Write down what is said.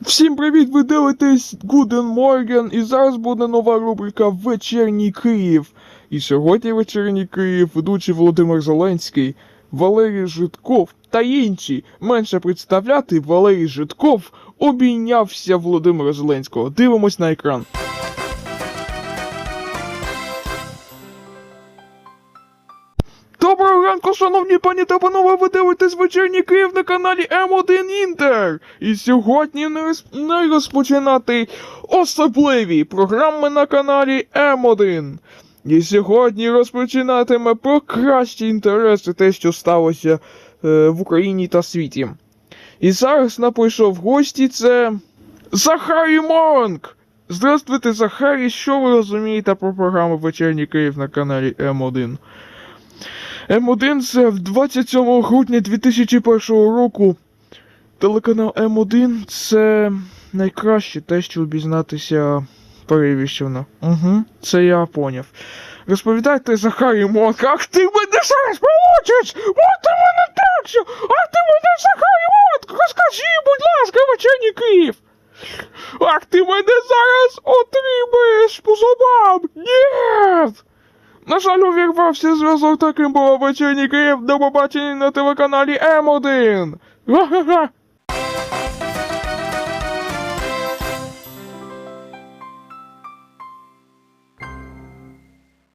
Всім привіт! Ви дивитесь Гуден Morgen і зараз буде нова рубрика Вечірній Київ. І сьогодні Вечірній Київ ведучий Володимир Зеленський, Валерій Житков та інші. Менше представляти Валерій Житков обійнявся Володимира Зеленського. Дивимось на екран. Доброго ранку, шановні пані та панове, ви дивитесь вечірній Київ на каналі М1 Інтер. І сьогодні не, роз... не розпочинати особливі програми на каналі М1. І сьогодні розпочинатиме про кращі інтереси, те, що сталося е, в Україні та світі. І зараз нам в гості це Захарій Монк. Здравствуйте, Захарій, що ви розумієте про програму Вечірній Київ на каналі М1? М1 це 27 грудня 2001 року. Телеканал М1 це найкраще те, що обізнатися Перевіщено. Угу, це я поняв. Розповідайте Захарі Монк, ах ти мене зараз получиш! От ти мене так що! Ах ти мене Захарі Монк! Розкажи, будь ласка, вечірній Київ! Ах ти мене зараз отримаєш по зубам! Ні! На жаль, увірвався зв'язок таким було вечірній Київ до побачення на телеканалі М1. Га-га-га.